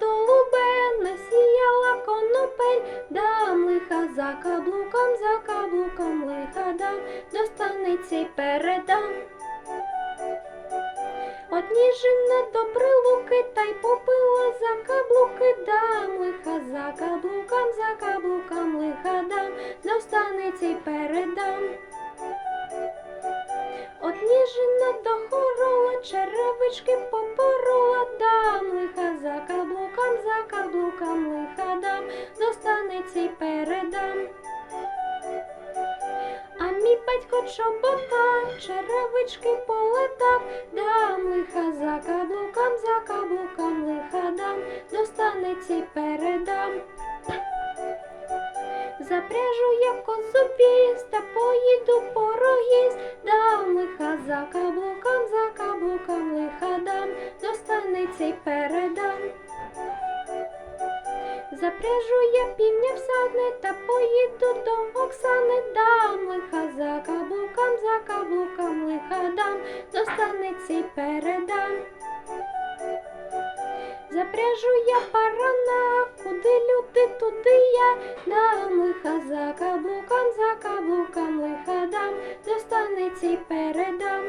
долубенна сіяла конопель, дам лиха за каблуком, за каблуком лиха дам, до станиці передам. От ніжина до прилуки, та й попила за каблуки, дам лиха за каблуком, за каблуком лиха дам, до станиці передам. От ніжина до хорола черевички станиці й передам. А мій батько чобота, черевички полетав, дам лиха за каблуком, за каблуком лиха дам, до станиці й передам. Запряжу я козу віз та поїду по дам лиха за каблуком, за каблуком лиха дам, до станиці й передам. Запряжу я півня в садни та поїду до Оксани, дам лиха за каблуком, за каблуком лиха дам, до станиці передам. Запряжу я барана, куди люди, туди я дам лиха за каблуком, за каблуком лиха дам, до станиці передам.